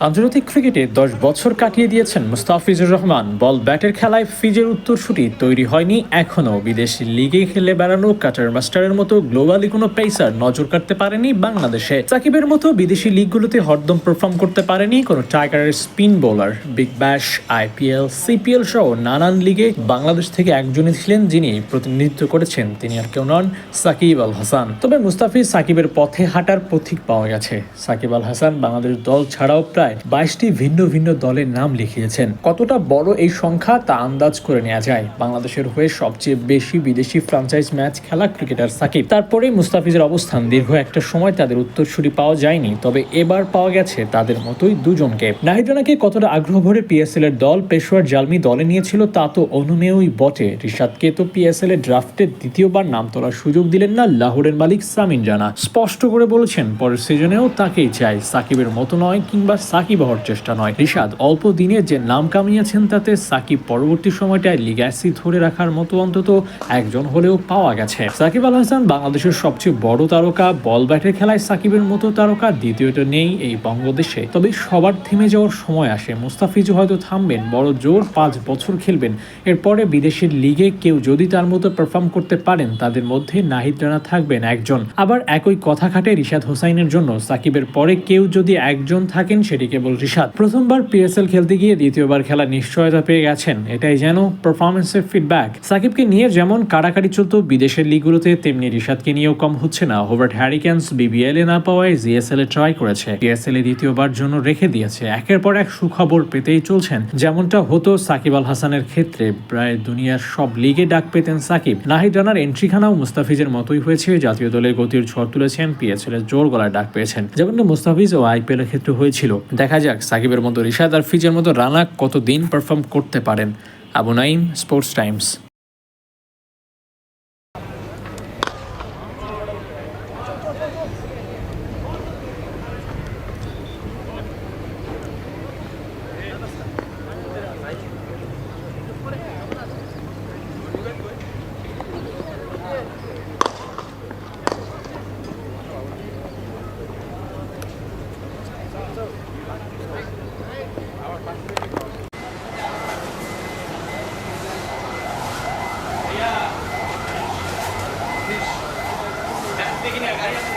আন্তর্জাতিক ক্রিকেটে দশ বছর কাটিয়ে দিয়েছেন মুস্তাফিজুর রহমান। বল ব্যাটের খেলায় ফিজের উত্তরসূরি তৈরি হয়নি এখনও বিদেশি লিগে খেলে বেড়ানো কাটার মাস্টারের মতো গ্লোবালি কোনো পেসার নজর কাটতে পারেনি বাংলাদেশে। সাকিবের মতো বিদেশি লিগগুলোতে হরদম পারফর্ম করতে পারেনি কোনো টাইগারের spin bowler. Big Bash, IPL, CPL সহ নানান লিগে বাংলাদেশ থেকে একজনই ছিলেন যিনি প্রতিনিধিত্ব করেছেন। তিনি আর কেউ নন সাকিব আল হাসান। তবে মুস্তাফিজ সাকিবের পথে হাঁটার পথিক পাওয়া গেছে। সাকিব আল হাসান বাংলাদেশ দল ছাড়াও প্রায় বাইশটি ভিন্ন ভিন্ন দলের নাম লিখিয়েছেন। কতটা বড় এই সংখ্যা তা আন্দাজ করে নেওয়া যায়। বাংলাদেশের হয়ে সবচেয়ে বেশি বিদেশি ফ্রাঞ্চাইজ ম্যাচ খেলা ক্রিকেটার সাকিব। তারপরেই মুস্তাফিজের অবস্থান। দীর্ঘ একটা সময় তাদের উত্তরসূরি পাওয়া যায়নি, তবে এবার পাওয়া গেছে তাদের মতোই দুজনকে। নাহিদ রানাকে কতটা আগ্রহ ভরে পিএসএল এর দল পেশোয়ার জালমি দলে নিয়েছিল তা তো অনুমেয়ই বটে। রিশাদকে তো পিএসএল এর ড্রাফটে দ্বিতীয়বার নাম তোলার সুযোগ দিলেন না লাহোরের মালিক সামিন জানা স্পষ্ট করে বলেছেন, পরের সিজনেও তাকেই চাই। সাকিবের মতো নয় কিংবা সাকিব হওয়ার চেষ্টা নয়। রিশাদ, অল্প দিনে যে নাম কামিয়েছেন তাতে সাকিব পরবর্তী সময়টায় লিগ্যাসি ধরে রাখার মতো অন্তত একজন হলেও পাওয়া গেছে। সাকিব আল হাসান বাংলাদেশের সবচেয়ে বড় তারকা, বল ব্যাটের খেলায় সাকিবের মতো তারকা দ্বিতীয়টা নেই এই বঙ্গদেশে। তবে সবার থেমে যাওয়ার সময় আসে। মুস্তাফিজও হয়তো থামবেন, বড় জোর পাঁচ বছর খেলবেন। এরপরে বিদেশের লিগে কেউ যদি তার মতো পারফর্ম করতে পারেন, তাদের মধ্যে নাহিদ রানা থাকবেন একজন। আবার একই কথা খাটে রিশাদ হোসাইনের জন্য। সাকিবের পরে কেউ যদি একজন থাকেন, সেটি কেবল রিশাদ প্রথমবার পিএসএল খেলতে গিয়ে দ্বিতীয়বার খেলা নিশ্চয়তা পেয়ে গেছেন। এটাই যেন পারফরমেন্সের ফিডব্যাক সাকিবকে নিয়ে যেমন কাড়াকাড়ি চলত বিদেশের লিগগুলোতে, তেমনি রিশাদকে নিয়েও কম হচ্ছে না। হোবার্ট হ্যারিকেন্স বিবিএল এ না পাওয়ায় জিএসএল এ ট্রাই করেছে। পিএসএল এ দ্বিতীয়বার জন্য রেখে দিয়েছে। একের পর এক সুখবর পেতেই চলছেন। যেমনটা হতো সাকিব আল হাসানের ক্ষেত্রে। প্রায় দুনিয়ার সব লিগে ডাক পেতেন সাকিব। নাহিদ রানার এন্ট্রিখানাও মুস্তাফিজের মতোই হয়েছে। জাতীয় দলের গতির ঝড় তুলেছেন। পিএসএল এর জোর গলায় ডাক পেয়েছেন। যেমনটা মুস্তাফিজ ও আইপিএল এর ক্ষেত্রে হয়েছিল। দেখা যাক, সাকিবের মতো রিশাদ আর ফিজের মতো রানা কত দিন পারফর্ম করতে পারেন? Abu Naim sports Times ี่ยครับ